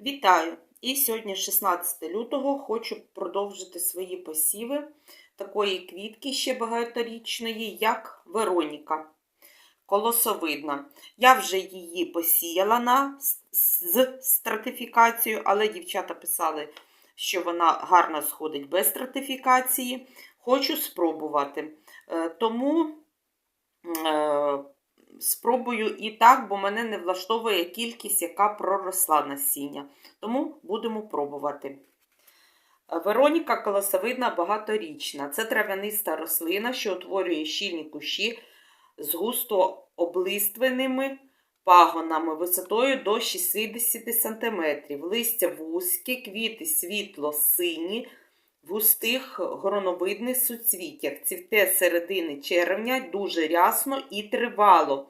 Вітаю! І сьогодні, 16 лютого, хочу продовжити свої посіви такої квітки ще багаторічної, як Вероніка. Колосовидна. Я вже її посіяла на, з стратифікацією, але дівчата писали, що вона гарно сходить без стратифікації. Хочу спробувати. Е, Тому е, спробую і так, бо мене не влаштовує кількість, яка проросла насіння. Тому будемо пробувати. Вероніка колосовидна багаторічна. Це трав'яниста рослина, що утворює щільні кущі з густо облиственними пагонами висотою до 60 см. Листя вузькі, квіти світло-сині, в густих гроновидних суцвіттях. Цвіте середини червня, дуже рясно і тривало.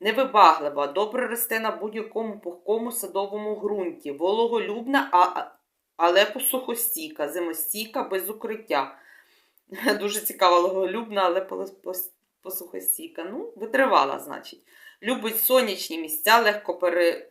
Невибаглива, добре росте на будь-якому пухкому садовому ґрунті, вологолюбна, а, але посухостійка, зимостійка без укриття. Дуже цікава, вологолюбна, але посухостійка. Ну, витривала, значить. Любить сонячні місця, легко пере...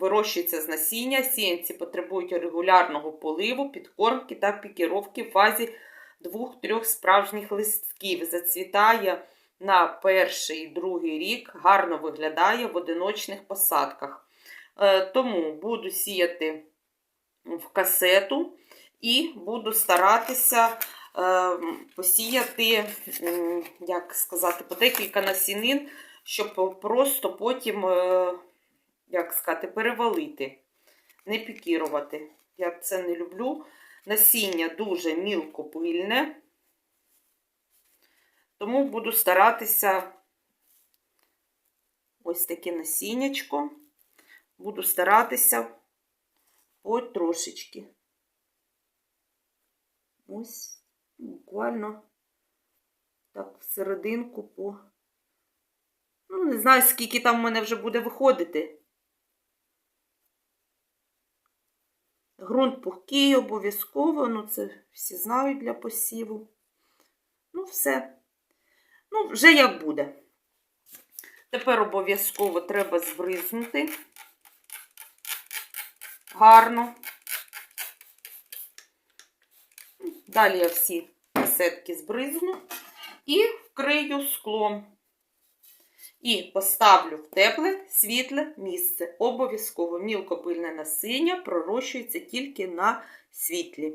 вирощується з насіння. Сіянці потребують регулярного поливу, підкормки та пікіровки в фазі двох-трьох справжніх листків. Зацвітає на перший і другий рік гарно виглядає в одиночних посадках. Е, тому буду сіяти в касету і буду старатися е, посіяти, як сказати, по декілька насінин, щоб просто потім, е, як сказати, перевалити, не пікірувати. Я це не люблю. Насіння дуже мілкопильне. Тому буду старатися ось таке насіннячко, буду старатися потрошечки. Ось, буквально так, всерединку по. Ну, не знаю, скільки там в мене вже буде виходити. Грунт пухкий обов'язково, ну це всі знають для посіву. Ну, все. Ну, вже як буде. Тепер обов'язково треба збризнути гарно. Далі я всі касетки збризну і вкрию склом. І поставлю в тепле, світле місце. Обов'язково мілкопильне насіння пророщується тільки на світлі.